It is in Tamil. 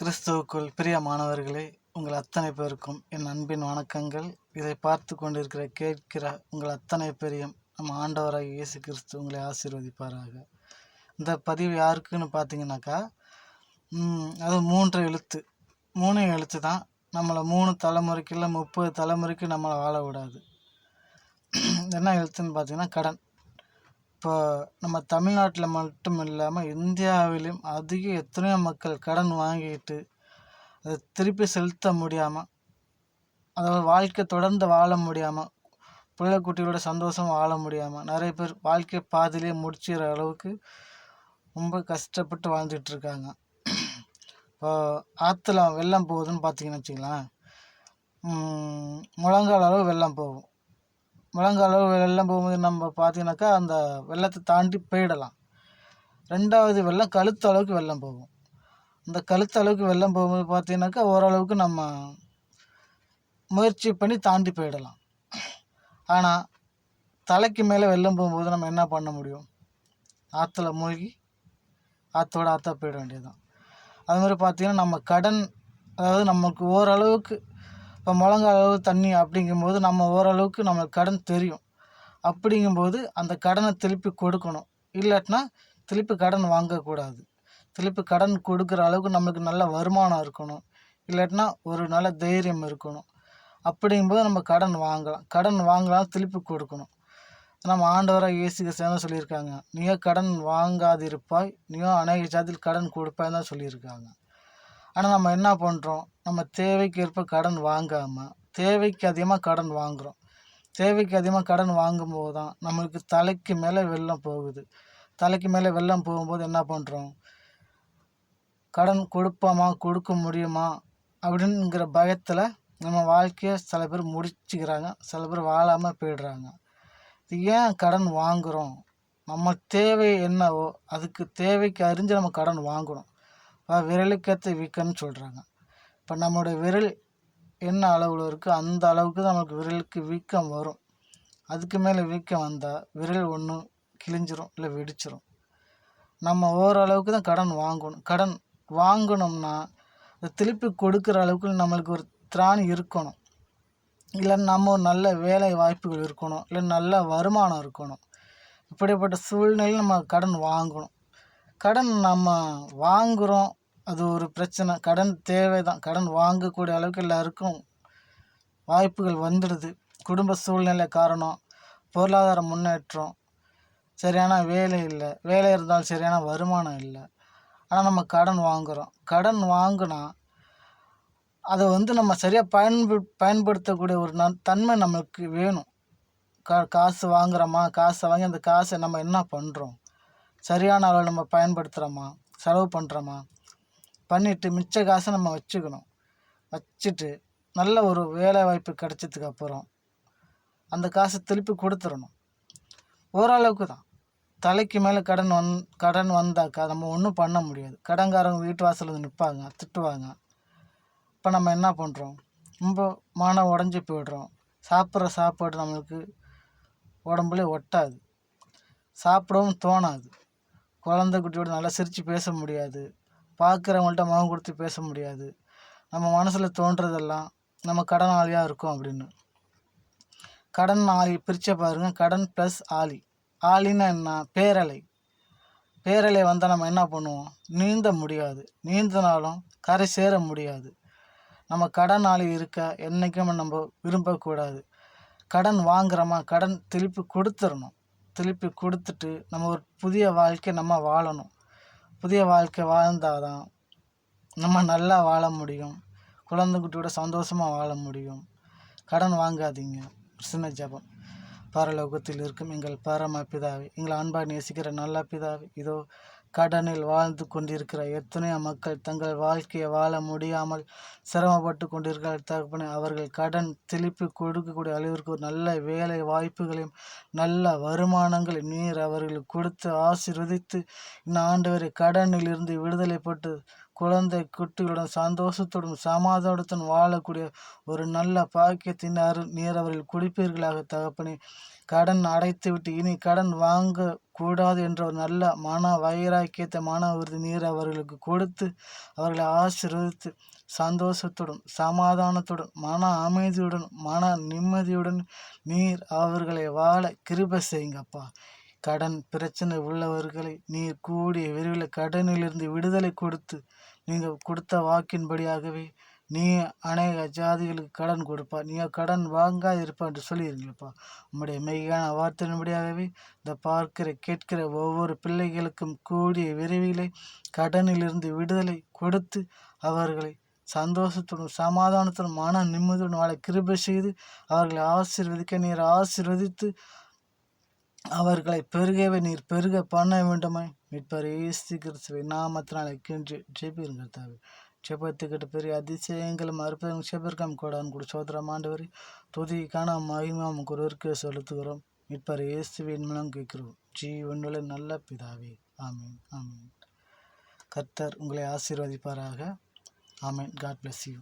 கிறிஸ்துவுக்குள் பிரியமானவர்களே உங்கள் அத்தனை பேருக்கும் என் அன்பின் வணக்கங்கள். இதை பார்த்து கொண்டிருக்கிற கேட்கிற உங்கள் அத்தனை பேரையும் நம்ம ஆண்டவராக இயேசு கிறிஸ்து உங்களை ஆசீர்வதிப்பாராக. இந்த பதிவு யாருக்குன்னு பார்த்தீங்கன்னாக்கா அது மூன்று எழுத்து. மூணு எழுத்து தான். நம்மளை மூணு தலைமுறைக்கு இல்லை முப்பது தலைமுறைக்கு நம்மளை வாழ விடாது. என்ன எழுத்துன்னு பார்த்தீங்கன்னா கடன். இப்போ நம்ம தமிழ்நாட்டில் மட்டும் இல்லாமல் இந்தியாவிலும் அதிக எத்தனையோ மக்கள் கடன் வாங்கிட்டு அதை திருப்பி செலுத்த முடியாமல் அதாவது வாழ்க்கை தொடர்ந்து வாழ முடியாமல் பிள்ளை குட்டிகளோட சந்தோஷம் வாழ முடியாமல் நிறைய பேர் வாழ்க்கை பாதியிலே முடிச்சிற அளவுக்கு ரொம்ப கஷ்டப்பட்டு வாழ்ந்துட்டு இருக்காங்க. இப்போ ஆற்றுல வெள்ளம் போகுதுன்னு பார்த்தீங்கன்னு வச்சுங்களேன் முழங்கால் அளவு வெள்ளம் போகும். முழங்கால் வெள்ளம் போகும்போது நம்ம பார்த்தீங்கன்னாக்கா அந்த வெள்ளத்தை தாண்டி போயிடலாம். ரெண்டாவது வெள்ளம் கழுத்து அளவுக்கு வெள்ளம் போகும். அந்த கழுத்து அளவுக்கு வெள்ளம் போகும்போது பார்த்தீங்கன்னாக்கா ஓரளவுக்கு நம்ம முயற்சி பண்ணி தாண்டி போயிடலாம். ஆனால் தலைக்கு மேலே வெள்ளம் போகும்போது நம்ம என்ன பண்ண முடியும்? ஆற்றுல மூழ்கி ஆற்றோட ஆற்றா போயிட வேண்டியதுதான். அது மாதிரி பார்த்தீங்கன்னா நம்ம கடன் அதாவது நமக்கு ஓரளவுக்கு இப்போ முழங்கால் அளவு தண்ணி அப்படிங்கும்போது நம்ம ஓரளவுக்கு நம்மளுக்கு கடன் தெரியும். அப்படிங்கும்போது அந்த கடனை திருப்பி கொடுக்கணும். இல்லாட்டினா திருப்பி கடன் வாங்கக்கூடாது. திருப்பி கடன் கொடுக்குற அளவுக்கு நம்மளுக்கு நல்ல வருமானம் இருக்கணும். இல்லாட்டினா ஒரு நல்ல தைரியம் இருக்கணும். அப்படிங்கும்போது நம்ம கடன் வாங்கலாம். கடன் வாங்கலாம் திருப்பி கொடுக்கணும். நம்ம ஆண்டவராக இயேசுக்கு சேர்ந்து சொல்லியிருக்காங்க? நீயோ கடன் வாங்காதிருப்பாய் நீயோ அநேக ஜாதியில் கடன் கொடுப்பாய் தான் சொல்லியிருக்காங்க. ஆனால் நம்ம என்ன பண்ணுறோம் நம்ம தேவைக்கு ஏற்ப கடன் வாங்காமல் தேவைக்கு அதிகமாக கடன் வாங்குகிறோம் தேவைக்கு அதிகமாக கடன் வாங்கும்போது தான் நம்மளுக்கு தலைக்கு மேலே வெள்ளம் போகுது. தலைக்கு மேலே வெள்ளம் போகும்போது என்ன பண்ணுறோம் கடன் கொடுப்போமா? கொடுக்க முடியுமா? அப்படிங்கிற பயத்தில் நம்ம வாழ்க்கையை சில பேர் முடிச்சுக்கிறாங்க. சில பேர் வாழாமல் போயிடுறாங்க. இது ஏன் கடன் வாங்குகிறோம் நம்ம தேவை என்னவோ அதுக்கு தேவைக்கு அறிஞ்சு நம்ம கடன் வாங்கணும். விரலுக்கேற்ற வீக்கம்னு சொல்கிறாங்க இப்போ நம்மளுடைய விரல் என்ன அளவில் இருக்கோ அந்த அளவுக்கு தான் நம்மளுக்கு விரலுக்கு வீக்கம் வரும். அதுக்கு மேலே வீக்கம் வந்தால் விரல் ஒன்று கிழிஞ்சிரும் இல்லை வெடிச்சிரும். நம்ம ஓரளவுக்கு தான் கடன் வாங்கணும். கடன் வாங்கணும்னா அதை திருப்பி கொடுக்குற அளவுக்கு நம்மளுக்கு ஒரு திராணி இருக்கணும். இல்லை நம்ம ஒரு நல்ல வேலை வாய்ப்புகள் இருக்கணும். இல்லை நல்ல வருமானம் இருக்கணும். இப்படிப்பட்ட சூழ்நிலையில் நம்ம கடன் வாங்கணும். கடன் நம்ம வாங்குகிறோம் அது ஒரு பிரச்சனை. கடன் தேவை தான் கடன் வாங்கக்கூடிய அளவுக்கு எல்லாருக்கும் வாய்ப்புகள் வந்துடுது. குடும்ப சூழ்நிலை காரணம். பொருளாதார முன்னேற்றம். சரியான வேலை இல்லை. வேலை இருந்தாலும் சரியான வருமானம் இல்லை. ஆனால் நம்ம கடன் வாங்குகிறோம் கடன் வாங்கினா அதை வந்து நம்ம சரியாக பயன்பு பயன்படுத்தக்கூடிய ஒரு நன் தன்மை நம்மளுக்கு வேணும். கா காசு வாங்குறோமா? காசை வாங்கி அந்த காசை நம்ம என்ன பண்ணுறோம் சரியான அளவில் நம்ம பயன்படுத்துகிறோமா செலவு பண்ணுறோமா பண்ணிவிட்டு மிச்ச காசை நம்ம வச்சுக்கணும். வச்சுட்டு நல்ல ஒரு வேலை வாய்ப்பு கிடைச்சதுக்கு அப்புறம் அந்த காசை திருப்பி கொடுத்துடணும் ஓரளவுக்கு தான். தலைக்கு மேலே கடன் வந் கடன் வந்தாக்கா நம்ம ஒன்றும் பண்ண முடியாது. கடன்காரங்க வீட்டு வாசலில் வந்து நிற்பாங்க திட்டுவாங்க. இப்போ நம்ம என்ன பண்ணுறோம் ரொம்ப மனம் உடஞ்சி போயிடுறோம். சாப்பிட்ற சாப்பாடு நம்மளுக்கு உடம்புல ஒட்டாது. சாப்பிடவும் தோணாது. குழந்த குட்டியோட நல்லா சிரித்து பேச முடியாது. பார்க்குறவங்கள்ட்ட முகம் கொடுத்து பேச முடியாது. நம்ம மனசில் தோன்றதெல்லாம் நம்ம கடன் ஆளியாக இருக்கும் அப்படின்னு. கடன் ஆளி பிரிச்ச பாருங்க கடன் ப்ளஸ் ஆளி. ஆளின்னா என்ன? பேரலை. பேரலை வந்தால் நம்ம என்ன பண்ணுவோம்? நீந்த முடியாது. நீந்தினாலும் கரை சேர முடியாது. நம்ம கடன் ஆளி இருக்க என்றைக்கும் நம்ம விரும்பக்கூடாது. கடன் வாங்குறோமா? கடன் திருப்பி கொடுத்துடணும் திருப்பி கொடுத்துட்டு நம்ம ஒரு புதிய வாழ்க்கை நம்ம வாழணும். புதிய வாழ்க்கை வாழ்ந்தால் தான் நம்ம நல்லா வாழ முடியும். குழந்தைகுட்டியோட சந்தோஷமாக வாழ முடியும். கடன் வாங்காதீங்க. சின்ன ஜபம். பரலோகத்தில் இருக்கும் எங்கள் பரம பிதாவே எங்களை அன்பாக நேசிக்கிற நல்ல பிதாவே இதோ கடனில் வாழ்ந்து கொண்டிருக்கிற எத்தனையோ மக்கள் தங்கள் வாழ்க்கையை வாழ முடியாமல் சிரமப்பட்டு கொண்டிருக்கிற தகப்பனே அவர்கள் கடன் திருப்பி கொடுக்கக்கூடிய அளவிற்கு ஒரு நல்ல வேலை வாய்ப்புகளையும் நல்ல வருமானங்களை நீர் அவர்களுக்கு கொடுத்து ஆசீர்வதித்து இந்த ஆண்டவரை கடனில் இருந்து விடுதலை குழந்தை குட்டிகளுடன் சந்தோஷத்துடன் சமாதானத்துடன் வாழக்கூடிய ஒரு நல்ல பாக்கியத்தின் அரு நீர் அவர்கள் குடிப்பீர்களாக தகப்பனே. கடன் அடைத்துவிட்டு இனி கடன் வாங்க கூடாது என்ற ஒரு நல்ல மன வைராக்கியத்தை மன உறுதி நீர் அவர்களுக்கு கொடுத்து அவர்களை ஆசீர்வதித்து சந்தோஷத்துடன் சமாதானத்துடன் மன அமைதியுடன் மன நிம்மதியுடன் நீர் அவர்களை வாழ கிருப செய்யுங்கப்பா. கடன் பிரச்சனை உள்ளவர்களை நீர் கூடிய விரைவில் கடனிலிருந்து விடுதலை கொடுத்து நீங்கள் கொடுத்த வாக்கின்படியாகவே நீ அநேக ஜாதிகளுக்கு கடன் கொடுப்பா நீங்கள் கடன் வாங்காது இருப்பா என்று சொல்லியிருங்களப்பா உம்முடைய மெய்யான வார்த்தையின்படியாகவே இந்த பார்க்கிற கேட்கிற ஒவ்வொரு பிள்ளைகளுக்கும் கூடிய விரைவிலே கடனிலிருந்து விடுதலை கொடுத்து அவர்களை சந்தோஷத்துடன் சமாதானத்துடன் மன நிம்மதியுடன் வாழ கிருபை செய்து அவர்களை ஆசீர்வதிக்க நீர் ஆசீர்வதித்து அவர்களை பெருகவே நீர் பெருக பண்ண வேண்டுமாய் மீட்பர் இயேசு கிறிஸ்துவை நாமத்தினாலே கென்று ஜெபிருங்கள் தாவே ஜெபத்துக்கிட்ட பெரிய அதிசயங்களும் அற்புதம் செபிற்கம் கூடான்னு கூட சோதரம் ஆண்டவரை துதிக்கான மகிமாம் குருவிற்கு செலுத்துகிறோம். மீட்பர் இயேசுவின் மூலம் கேட்கிறோம். ஜீவனுள்ள நல்ல பிதாவே. ஆமீன் ஆமீன். கர்த்தர் உங்களை ஆசீர்வதிப்பாராக. ஆமீன். God bless you